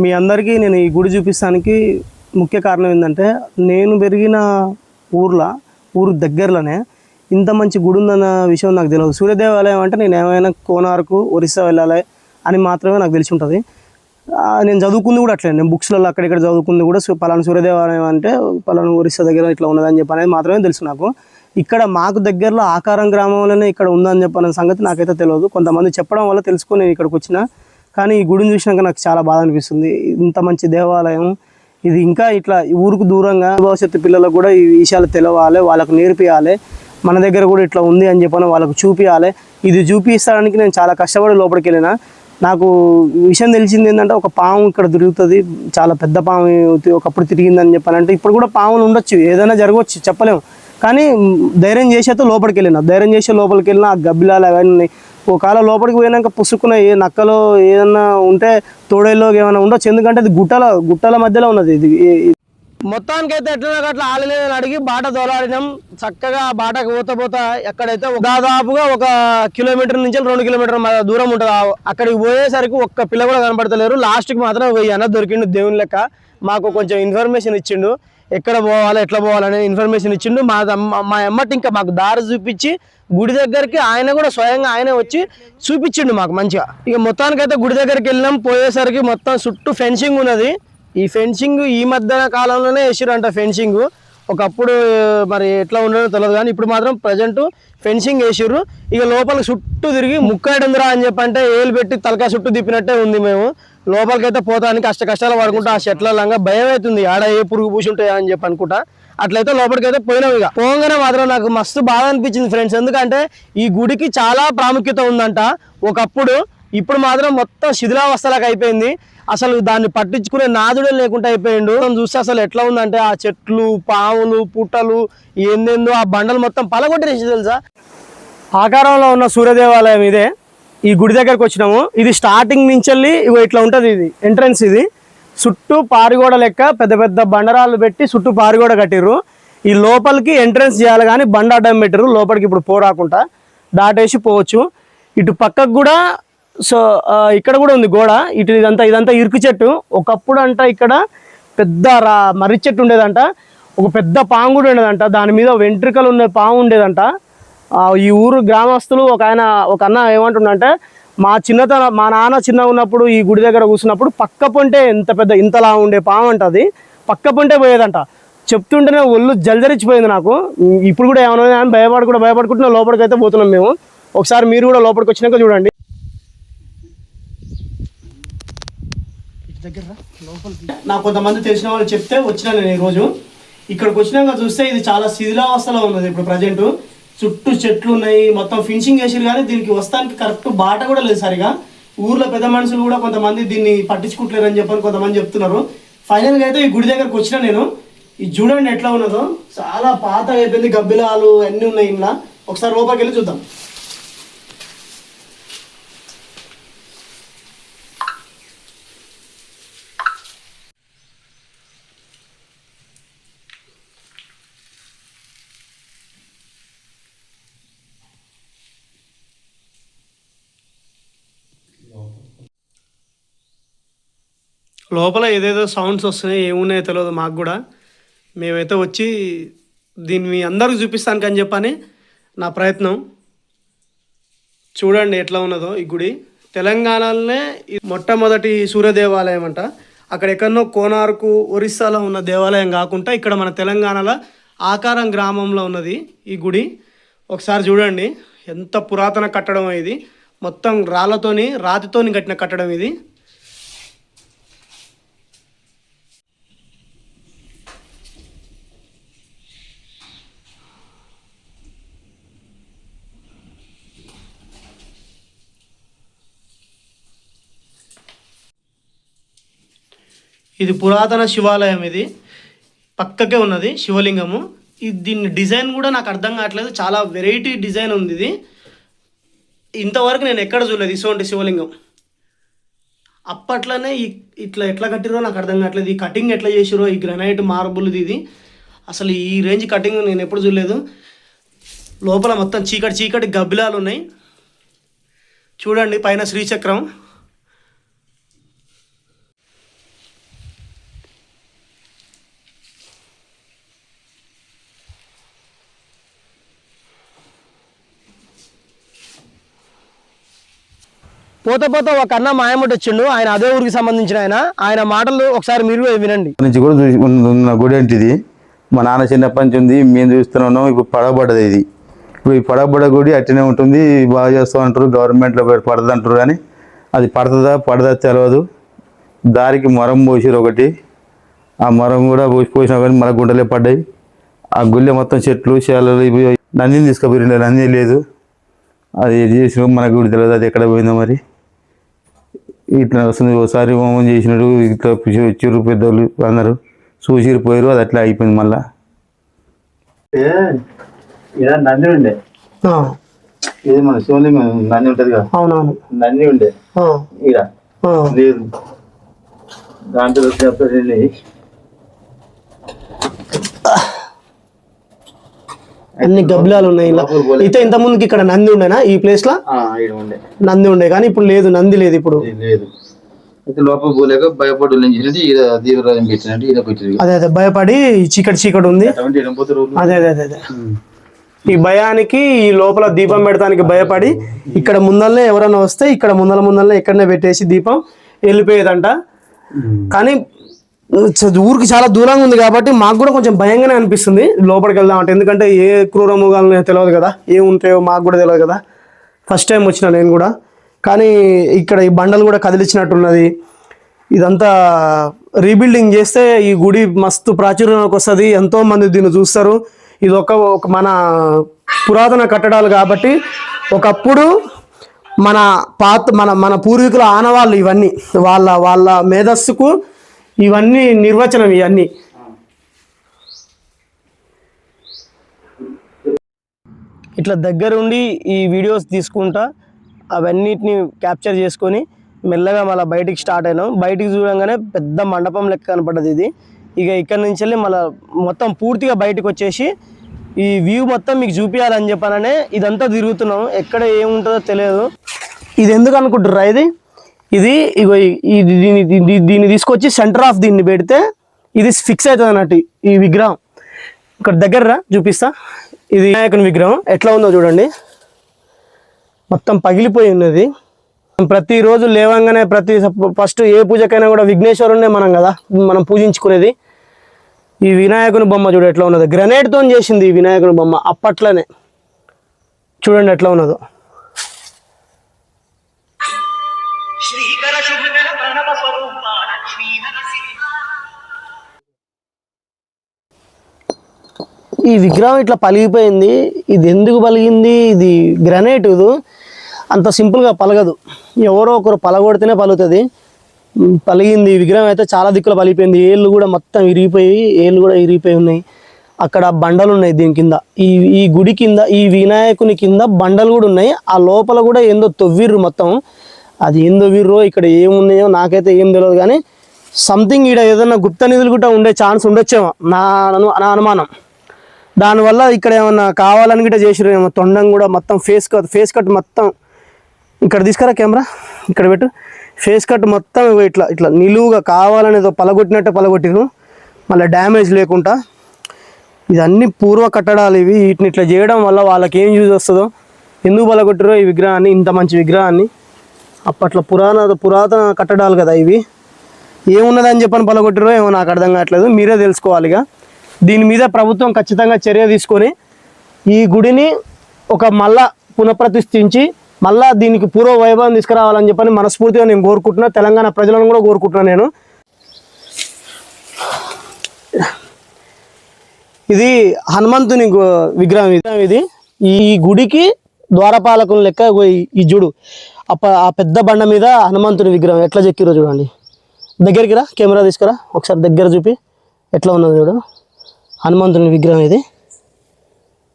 మీ అందరికీ నేను ఈ గుడి చూపిస్తానికి ముఖ్య కారణం ఏంటంటే నేను పెరిగిన ఊర్లో ఊరు దగ్గరలోనే ఇంత మంచి గుడి ఉందన్న విషయం నాకు తెలియదు సూర్యదేవాలయం అంటే నేను ఏమైనా కోనార్కు ఒరిస్సా వెళ్ళాలి అని మాత్రమే నాకు తెలిసి ఉంటుంది. నేను చదువుకుంది కూడా అట్లే. నేను బుక్స్లలో అక్కడిక్కడ చదువుకుంది కూడా పలానా సూర్యదేవాలయం అంటే పలానా ఒరిస్సా దగ్గర ఇట్లా ఉన్నదని చెప్పి అనేది మాత్రమే తెలుసు నాకు. ఇక్కడ మాకు దగ్గరలో ఆకారం గ్రామంలోనే ఇక్కడ ఉందని చెప్పిన సంగతి నాకైతే తెలియదు కొంతమంది చెప్పడం వల్ల తెలుసుకొని నేను ఇక్కడికి వచ్చిన కానీ ఈ గుడిని చూసినాక నాకు చాలా బాధ అనిపిస్తుంది. ఇంత మంచి దేవాలయం ఇది ఇంకా ఇట్లా ఊరుకు దూరంగా భవిష్యత్తు పిల్లలకు కూడా ఈ విషయాలు తెలవాలి వాళ్ళకు నేర్పియాలి. మన దగ్గర కూడా ఇట్లా ఉంది అని చెప్పని వాళ్ళకు చూపించాలి ఇది చూపిస్తానికి నేను చాలా కష్టపడి లోపలికి వెళ్ళిన. నాకు విషయం తెలిసింది ఏంటంటే ఒక పాము ఇక్కడ దొరుకుతుంది చాలా పెద్ద పాము ఒకప్పుడు తిరిగిందని చెప్పానంటే ఇప్పుడు కూడా పాములు ఉండొచ్చు ఏదైనా జరగవచ్చు చెప్పలేము. కానీ ధైర్యం చేసేతో లోపలికి వెళ్ళిన. ధైర్యం చేసే లోపలికి వెళ్ళిన ఆ గబ్బిలాలు అవన్నీ ఒకవేళ లోపలికి పోయినాక పుసుకున్న ఏ నక్కలో ఏదన్నా ఉంటే తోడేలో ఏమైనా ఉండొచ్చు? ఎందుకంటే ఇది గుట్టల గుట్టల మధ్యలో ఉన్నది. ఇది మొత్తానికి అయితే ఎట్లా అట్లా ఆడలేదని అడిగి బాట దొలాడినాం. చక్కగా బాటకు పోతా పోతా ఎక్కడైతే ఒక- దాదాపుగా ఒక కిలోమీటర్ నుంచి రెండు కిలోమీటర్ దూరం ఉంటుంది. అక్కడికి పోయేసరికి ఒక్క పిల్ల కూడా కనపడతలేరు. లాస్ట్కి మాత్రం వెయ్యి అన్న దొరికిండు దేవుని లెక్క. మాకు కొంచెం ఇన్ఫర్మేషన్ ఇచ్చిండు. ఎక్కడ పోవాలి ఎట్లా పోవాలనే ఇన్ఫర్మేషన్ ఇచ్చిండు. మా మా ఎమ్మటి ఇంకా మాకు దారి చూపించి గుడి దగ్గరికి ఆయన కూడా స్వయంగా ఆయనే వచ్చి చూపించిండు మాకు మంచిగా. ఇక మొత్తానికైతే గుడి దగ్గరికి వెళ్ళినాం. పోయేసరికి మొత్తం చుట్టూ ఫెన్సింగ్ ఉన్నది. ఈ ఫెన్సింగ్ ఈ మధ్య కాలంలోనే వేసిరంట ఫెన్సింగ్ ఒకప్పుడు మరి ఎట్లా ఉండదో తెలియదు కానీ ఇప్పుడు మాత్రం ప్రజెంట్ ఫెన్సింగ్ వేసిర్రు. ఇక లోపల చుట్టూ తిరిగి ముక్కాడుందిరా అని చెప్పంటే ఏలు పెట్టి తలకాయ చుట్టూ తిప్పినట్టే ఉంది మేము. లోపలికైతే పోతానికి కష్ట కష్టాలు పడుకుంటా ఆ చెట్ల భయం అవుతుంది ఆడ ఏ పురుగు పూసి ఉంటాయా అని చెప్పి అనుకుంటా. అట్లయితే లోపలికైతే పోయినాం ఇక. పోగానే మాత్రం నాకు మస్తు బాధ అనిపించింది ఫ్రెండ్స్. ఎందుకంటే ఈ గుడికి చాలా ప్రాముఖ్యత ఉందంట. ఒకప్పుడు ఇప్పుడు మాత్రం మొత్తం శిథిలావస్థలకు అయిపోయింది. అసలు దాన్ని పట్టించుకునే నాదుడే లేకుండా అయిపోయిండు. మనం చూస్తే అసలు ఎట్లా ఉందంటే ఆ చెట్లు పాములు పుట్టలు ఏందేందో ఆ బండలు మొత్తం పలగొట్టేసి తెలుసా? ఆకారంలో ఉన్న సూర్యదేవాలయం ఇదే. ఈ గుడి దగ్గరకు వచ్చినాము. ఇది స్టార్టింగ్ నుంచి వెళ్ళి ఇగో ఇట్లా ఉంటుంది ఇది ఎంట్రన్స్ ఇది. చుట్టూ పారిగోడ లెక్క పెద్ద పెద్ద బండరాలు పెట్టి చుట్టూ పారిగోడ కట్టిర్రు. ఈ లోపలికి ఎంట్రన్స్ చేయాలి కానీ బండ అడ్డం పెట్టిర్రు. లోపలికి ఇప్పుడు పోరాకుండా దాటేసి పోవచ్చు. ఇటు పక్కకు కూడా సో ఇక్కడ కూడా ఉంది గోడ. ఇటు ఇదంతా ఇదంతా ఇరుకు చెట్టు. ఒకప్పుడు అంట ఇక్కడ పెద్ద రా మర్రి చెట్టు ఉండేదంట. ఒక పెద్ద పాము కూడా ఉండేదంట. దాని మీద వెంట్రుకలు ఉన్న పాము ఉండేదంట. ఈ ఊరు గ్రామస్తులు ఒక ఆయన ఒక అన్న ఏమంటుండంటే మా చిన్నతన మా నాన్న చిన్నగా ఉన్నప్పుడు ఈ గుడి దగ్గర కూర్చున్నప్పుడు పక్క పొంటే ఎంత పెద్ద ఇంతలా ఉండే పాము అంట అది. పక్క పొంటే పోయేదంట. చెప్తుంటేనే ఒళ్ళు జల్దరిచిపోయింది నాకు. ఇప్పుడు కూడా ఏమైనా అని భయపడి కూడా భయపడుకుంటున్నా లోపలికి అయితే పోతున్నాం మేము. ఒకసారి మీరు కూడా లోపలికి వచ్చినాక చూడండి. నాకు కొంతమంది తెలిసిన వాళ్ళు చెప్తే వచ్చినా నేను ఈరోజు. ఇక్కడికి వచ్చినాక చూస్తే ఇది చాలా శిథిలావస్థలో ఉన్నది ఇప్పుడు ప్రజెంట్. చుట్టూ చెట్లు ఉన్నాయి మొత్తం ఫినిషింగ్ వేసిరు కానీ దీనికి వస్తానికి కరెక్ట్ బాట కూడా లేదు సరిగా. ఊర్లో పెద్ద మనుషులు కూడా కొంతమంది దీన్ని పట్టించుకుంటలేరు అని చెప్పని కొంతమంది చెప్తున్నారు. ఫైనల్గా అయితే ఈ గుడి దగ్గరకు వచ్చిన నేను. ఇది చూడండి ఎట్లా ఉన్నదో. చాలా పాత అయిపోయింది గబ్బిలాలు అన్నీ ఉన్నాయి ఇంట్లో ఒకసారి లోపలికి వెళ్ళి చూద్దాం. లోపల ఏదేదో సౌండ్స్ వస్తున్నాయి ఏమున్నాయో తెలియదు మాకు కూడా. మేమైతే వచ్చి దీన్ని మీ అందరికి చూపిస్తానికి అని చెప్పని నా ప్రయత్నం. చూడండి ఎట్లా ఉన్నదో ఈ గుడి. తెలంగాణలోనే మొట్టమొదటి సూర్య దేవాలయం అంట. అక్కడ ఎక్కడనో కోనార్కు ఒరిస్సాలో ఉన్న దేవాలయం కాకుండా ఇక్కడ మన తెలంగాణలో ఆకారం గ్రామంలో ఉన్నది ఈ గుడి. ఒకసారి చూడండి ఎంత పురాతన కట్టడం ఇది. మొత్తం రాళ్ళతోని రాతితోని కట్టిన కట్టడం ఇది. ఇది పురాతన శివాలయం ఇది. పక్కకే ఉన్నది శివలింగము. ఇది దీని డిజైన్ కూడా నాకు అర్థం కావట్లేదు. చాలా వెరైటీ డిజైన్ ఉంది ఇది. ఇంతవరకు నేను ఎక్కడ చూడలేదు ఇటువంటి శివలింగం. అప్పట్లోనే ఈ ఇట్లా ఎట్లా కట్టిరో నాకు అర్థం కావట్లేదు. ఈ కటింగ్ ఎట్లా చేసిరో ఈ గ్రనైట్ మార్బుల్ది ఇది. అసలు ఈ రేంజ్ కటింగ్ నేను ఎప్పుడు చూడలేదు. లోపల మొత్తం చీకటి చీకటి గబ్బిలాలు ఉన్నాయి. చూడండి పైన శ్రీచక్రం. పోత పోత ఒక అన్న మాయమటి వచ్చిండు. ఆయన అదే ఊరికి సంబంధించిన ఆయన. ఆయన మాటలు ఒకసారి మీరు వినండి. నుంచి కూడా ఉన్న గుడి ఏంటిది? ఇది మా నాన్న చిన్నప్పటి నుంచి ఉంది మేము చూస్తున్నాం ఇప్పుడు పడబడ్డది ఇది. ఇప్పుడు ఈ పడబడ్డ గుడి అట్టనే ఉంటుంది. బాగా చేస్తాం అంటారు గవర్నమెంట్లో పడదు అంటారు కానీ అది పడుతుందా పడదా తెలియదు దారికి మొరం పోసిరు ఒకటి. ఆ మొరం కూడా పోసి పోసినా కానీ మన గుండెలే పడ్డాయి. ఆ గుళ్ళె మొత్తం చెట్లు చేలలు ఇవి నందిని తీసుకుపోయిండే నంది లేదు. అది ఏది చేసిన. మనకు గుడి తెలియదు అది ఎక్కడ పోయిందో మరి? ఇట్లా వస్తుంది ఒకసారి హోమం చేసినాడు ఇట్లా వచ్చిర్రు పెద్దోళ్ళు అందరూ. చూసిరు పోయారు అది అట్లా అయిపోయింది మళ్ళా. నంది ఉండే. ఇది మన శివలింగం నంది ఉంటది కదా అవునవును. నంది ఉండే. ఇక లేదు. దాంట్లో అన్ని గబ్బిలాలు ఉన్నాయి ఇలా. అయితే ఇంత ముందుకి ఇక్కడ నంది ఉండేనా? ఈ ప్లేస్లో? నంది ఉండే కానీ ఇప్పుడు లేదు నంది లేదు ఇప్పుడు. లోపల పోలేక భయపడి అదే అదే భయపడి చీకటి చీకటి ఉంది. అదే అదే అదే అదే. ఈ భయానికి ఈ లోపల దీపం పెడతానికి భయపడి ఇక్కడ ముందరనే ఎవరైనా వస్తే ఇక్కడ ముందల ముందరనే ఇక్కడనే పెట్టేసి దీపం వెళ్ళిపోయేదంట. కానీ ఊరికి చాలా దూరంగా ఉంది కాబట్టి మాకు కూడా కొంచెం భయంగానే అనిపిస్తుంది. లోపలికి వెళ్దాం అంటే. ఎందుకంటే ఏ క్రూర మృగాలు తెలియదు కదా. ఏ ఉంటాయో మాకు కూడా తెలియదు కదా. ఫస్ట్ టైం వచ్చిన నేను కూడా. కానీ ఇక్కడ ఈ బండలు కూడా కదిలించినట్టున్నది. ఇదంతా రీబిల్డింగ్ చేస్తే ఈ గుడి మస్తు ప్రాచుర్యంలోకి వస్తుంది. ఎంతోమంది దీన్ని చూస్తారు. ఇది ఒక ఒక మన పురాతన కట్టడాలు కాబట్టి ఒకప్పుడు మన పాత మన మన పూర్వీకుల ఆనవాళ్ళు ఇవన్నీ. వాళ్ళ వాళ్ళ మేధస్సుకు ఇవన్నీ నిర్వచనం ఇవన్నీ ఇట్లా దగ్గరుండి ఈ వీడియోస్ తీసుకుంటా అవన్నిటిని క్యాప్చర్ చేసుకొని మెల్లగా మళ్ళీ బయటికి స్టార్ట్ అయినాం. బయటికి చూడంగానే పెద్ద మండపం లెక్క కనపడ్డది ఇది. ఇక ఇక్కడ నుంచి వెళ్ళి మళ్ళీ మొత్తం పూర్తిగా బయటకు వచ్చేసి ఈ వ్యూ మొత్తం మీకు చూపించాలని చెప్పాననే ఇదంతా తిరుగుతున్నాం ఎక్కడ ఏముంటుందో తెలియదు. ఇది ఎందుకు అనుకుంటుర్రా ఇది? ఇది ఇగో ఇది దీన్ని దీన్ని తీసుకొచ్చి సెంటర్ ఆఫ్ దీన్ని పెడితే ఇది ఫిక్స్ అవుతుంది అన్నట్టు ఈ విగ్రహం. ఇక్కడ దగ్గర చూపిస్తా. ఇది వినాయకుని విగ్రహం. ఎట్లా ఉందో చూడండి. మొత్తం పగిలిపోయి ఉన్నది. ప్రతిరోజు లేవంగానే ప్రతి ఫస్ట్ ఏ పూజకైనా కూడా విఘ్నేశ్వరుణ్ణే మనం కదా మనం పూజించుకునేది. ఈ వినాయకుని బొమ్మ చూడు ఎట్లా ఉన్నది. గ్రనేడ్తో చేసింది ఈ వినాయకుని బొమ్మ అప్పట్లోనే. చూడండి ఎట్లా ఉన్నదో. ప్రణవ ఈ విగ్రహం ఇట్లా పలిగిపోయింది. ఇది ఎందుకు పలిగింది? ఇది గ్రనైట్ ఇది. అంత సింపుల్గా పలగదు. ఎవరో ఒకరు పలగొడితేనే పలుగుతుంది పలిగింది ఈ విగ్రహం అయితే చాలా దిక్కులు పలిగిపోయింది. ఏళ్ళు కూడా మొత్తం ఇరిగిపోయి ఏళ్ళు కూడా ఇరిగిపోయి ఉన్నాయి. అక్కడ బండలు ఉన్నాయి దీని కింద. ఈ ఈ గుడి కింద ఈ వినాయకుని కింద బండలు కూడా ఉన్నాయి. ఆ లోపల కూడా ఏందో తొవ్విర్రు మొత్తం. అది ఏందో వీర్రో ఇక్కడ ఏమున్నాయో నాకైతే ఏం తెలియదు కానీ సంథింగ్ ఈడ ఏదైనా గుప్త నిధులు కూడా ఉండే ఛాన్స్ ఉండొచ్చేమో. నా నా అనుమానం. దానివల్ల ఇక్కడ ఏమన్నా కావాలని గిట్ట చేసిరేమో ఏమో తొండం కూడా మొత్తం ఫేస్ కట్ ఫేస్ కట్ మొత్తం. ఇక్కడ తీసుకురా కెమెరా ఇక్కడ పెట్టు. ఫేస్ కట్ మొత్తం ఇట్లా ఇట్లా నిలువుగా కావాలని ఏదో పలగొట్టినట్టే పలగొట్టిరు మళ్ళీ డ్యామేజ్ లేకుండా. ఇదన్నీ పూర్వ కట్టడాలు ఇవి. వీటిని ఇట్లా చేయడం వల్ల వాళ్ళకి ఏం యూజ్ వస్తుందో ఎందుకు పలగొట్టిరో ఈ విగ్రహాన్ని ఇంత మంచి విగ్రహాన్ని. అప్పట్లో పురాణ పురాతన కట్టడాలు కదా ఇవి. ఏమున్నదని చెప్పని పలగొట్టిరో ఏమో నాకు అర్థం కావట్లేదు. మీరే తెలుసుకోవాలి ఇక దీని మీద ప్రభుత్వం ఖచ్చితంగా చర్య తీసుకొని ఈ గుడిని ఒక మళ్ళా పునఃప్రతిష్ఠించి మళ్ళా దీనికి పూర్వ వైభవం తీసుకురావాలని చెప్పని మనస్ఫూర్తిగా నేను కోరుకుంటున్నా. తెలంగాణ ప్రజలను కూడా కోరుకుంటున్నా నేను. ఇది హనుమంతుని విగ్రహం ఇది. ఇది ఈ గుడికి ద్వారపాలకుని లెక్క ఈ- జుడు ఆ పెద్ద బండ మీద హనుమంతుని విగ్రహం ఎట్లా చెక్కిరో చూడండి. దగ్గరికి రా కెమెరా తీసుకురా ఒకసారి దగ్గర చూపి ఎట్లా ఉన్నది చూడు. హనుమంతుని విగ్రహం ఇది.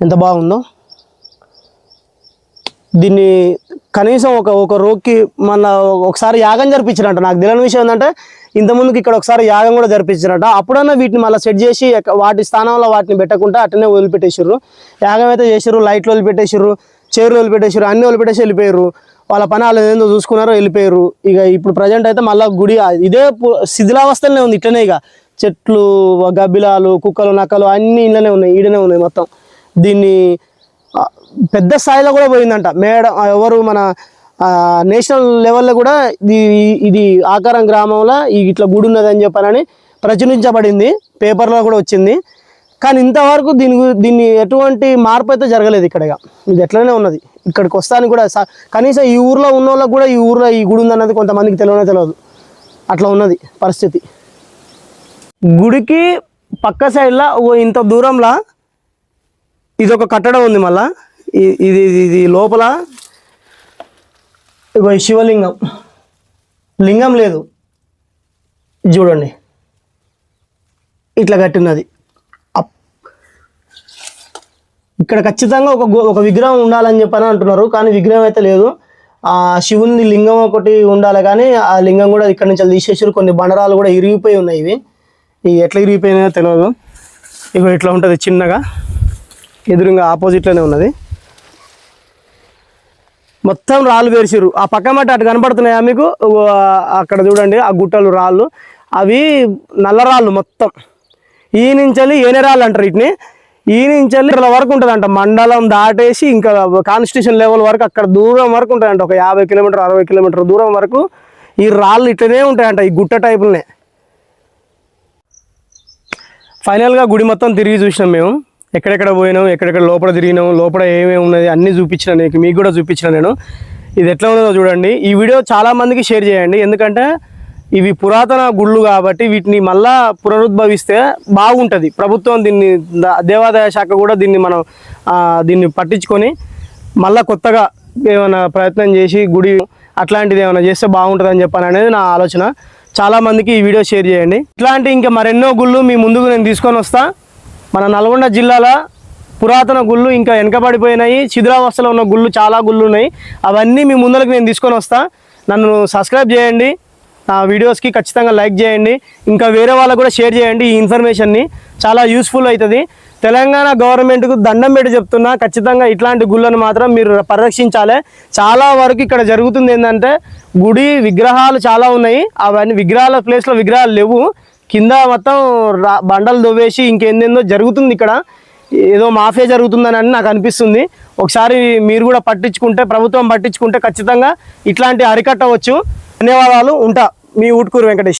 ఎంత బాగుందో. దీన్ని కనీసం ఒక ఒక రోక్కి మన ఒకసారి యాగం జరిపించారంట. నాకు తెలియని విషయం ఏంటంటే ఇంతకుముందుకు ఇక్కడ ఒకసారి యాగం కూడా జరిపించారంట. అప్పుడన్నా వీటిని మళ్ళీ సెట్ చేసి వాటి స్థానంలో వాటిని పెట్టకుండా అట్టనే వదిలిపెట్టేసారు యాగం అయితే చేసారు లైట్లు వదిలిపెట్టేసారు చైర్లు వదిలిపెట్టేసారు అన్ని వదిలిపెట్టేసి వెళ్ళిపోయారు వాళ్ళ పని వాళ్ళు ఏందో చూసుకున్నారో వెళ్ళిపోయారు. ఇక ఇప్పుడు ప్రజెంట్ అయితే మళ్ళీ గుడి ఇదే శిథిలావస్థలనే ఉంది ఇట్లనే ఇక. చెట్లు గబ్బిలాలు కుక్కలు నక్కలు అన్నీ ఇళ్ళనే ఉన్నాయి ఈడనే ఉన్నాయి మొత్తం. దీన్ని పెద్ద స్థాయిలో కూడా పోయిందంట. మేడ ఎవరు మన నేషనల్ లెవెల్లో కూడా ఇది ఇది ఆకారం గ్రామంలో ఈ ఇట్లా గుడి ఉన్నదని చెప్పానని ప్రచురించబడింది. పేపర్లో కూడా వచ్చింది. కానీ ఇంతవరకు దీని గు- దీన్ని ఎటువంటి మార్పు అయితే జరగలేదు ఇక్కడ ఇది ఎట్లనే ఉన్నది. ఇక్కడికి వస్తాను కూడా స- కనీసం ఈ ఊర్లో ఉన్న వాళ్ళకి కూడా ఈ ఊర్లో ఈ గుడి ఉందన్నది కొంతమందికి తెలియనే తెలియదు. అట్లా ఉన్నది పరిస్థితి. గుడికి పక్క సైడ్లో ఓ ఇంత దూరంలో ఇది ఒక కట్టడం ఉంది మళ్ళా. ఇది ఇది- ఇది లోపల ఇగో శివలింగం. లింగం లేదు. ఇది చూడండి. ఇట్లా కట్టినది. ఇక్కడ ఖచ్చితంగా ఒక గో- ఒక విగ్రహం ఉండాలని చెప్పని అంటున్నారు కానీ విగ్రహం అయితే లేదు. ఆ శివుని లింగం ఒకటి ఉండాలి కానీ ఆ లింగం కూడా ఇక్కడ నుంచి తీసేసారు. కొన్ని బండరాలు కూడా ఇరిగిపోయి ఉన్నాయి ఇవి. ఇవి ఎట్లా ఇరిగిపోయినాయో తెలియదు ఇవి ఇట్లా ఉంటుంది చిన్నగా. ఎదురుగా ఆపోజిట్లోనే ఉన్నది. మొత్తం రాళ్ళు పేర్చిర్రు. ఆ పక్క మట్టి అటు కనపడుతున్నాయా మీకు? అక్కడ చూడండి ఆ గుట్టలు రాళ్ళు. అవి నల్ల రాళ్ళు మొత్తం. ఈ నుంచి ఏనే రాళ్ళు అంటారు వీటిని? ఈ నుంచి ఇక్కడ వరకు ఉంటుందంట. మండలం దాటేసి ఇంకా కాన్స్టిట్యూషన్ లెవెల్ వరకు అక్కడ దూరం వరకు ఉంటుందంట. ఒక యాభై కిలోమీటర్ అరవై కిలోమీటర్ దూరం వరకు ఈ రాళ్ళు ఇట్లనే ఉంటాయంట ఈ గుట్ట టైపులనే ఫైనల్గా గుడి మొత్తం తిరిగి చూసినాం మేము. ఎక్కడెక్కడ పోయినాం ఎక్కడెక్కడ లోపల తిరిగినాం లోపల ఏమేమి ఉన్నది అన్నీ చూపించిన నీకు మీకు కూడా చూపించిన నేను. ఇది ఎట్లా ఉన్నదో చూడండి. ఈ వీడియో చాలా మందికి షేర్ చేయండి. ఎందుకంటే ఇవి పురాతన గుళ్ళు కాబట్టి వీటిని మళ్ళా పునరుద్భవిస్తే బాగుంటుంది. ప్రభుత్వం దీన్ని దేవాదాయ శాఖ కూడా దీన్ని మనం దీన్ని పట్టించుకొని మళ్ళా కొత్తగా ఏమైనా ప్రయత్నం చేసి గుడి అట్లాంటిది ఏమైనా చేస్తే బాగుంటుంది చెప్పాను అనేది నా ఆలోచన. చాలామందికి ఈ వీడియో షేర్ చేయండి. ఇట్లాంటి ఇంకా మరెన్నో గుళ్ళు మీ ముందుకు నేను తీసుకొని వస్తా. మన నల్గొండ జిల్లాలో పురాతన గుళ్ళు ఇంకా వెనకబడిపోయినాయి. శిథిలావస్థలో ఉన్న గుళ్ళు చాలా గుళ్ళు ఉన్నాయి. అవన్నీ మీ ముందరకు నేను తీసుకొని వస్తా. నన్ను సబ్స్క్రైబ్ చేయండి. వీడియోస్కి ఖచ్చితంగా లైక్ చేయండి. ఇంకా వేరే వాళ్ళకు కూడా షేర్ చేయండి ఈ ఇన్ఫర్మేషన్ని చాలా యూస్ఫుల్ అవుతుంది తెలంగాణ గవర్నమెంట్కు దండం పెట్టి చెప్తున్నా ఖచ్చితంగా ఇట్లాంటి గుళ్ళను మాత్రం మీరు పరిరక్షించాలి. చాలా వరకు ఇక్కడ జరుగుతుంది ఏంటంటే గుడి విగ్రహాలు చాలా ఉన్నాయి. అవన్నీ విగ్రహాల ప్లేస్లో విగ్రహాలు లేవు. కింద మొత్తం రా బండలు దొవ్వేసి ఇంకేందేందో జరుగుతుంది ఇక్కడ. ఏదో మాఫియా జరుగుతుందని అని నాకు అనిపిస్తుంది. ఒకసారి మీరు కూడా పట్టించుకుంటే ప్రభుత్వం పట్టించుకుంటే ఖచ్చితంగా ఇట్లాంటి అరికట్టవచ్చు. ధన్యవాదాలు. ఉంటా. మీ ఊట్కూరు వెంకటేష్.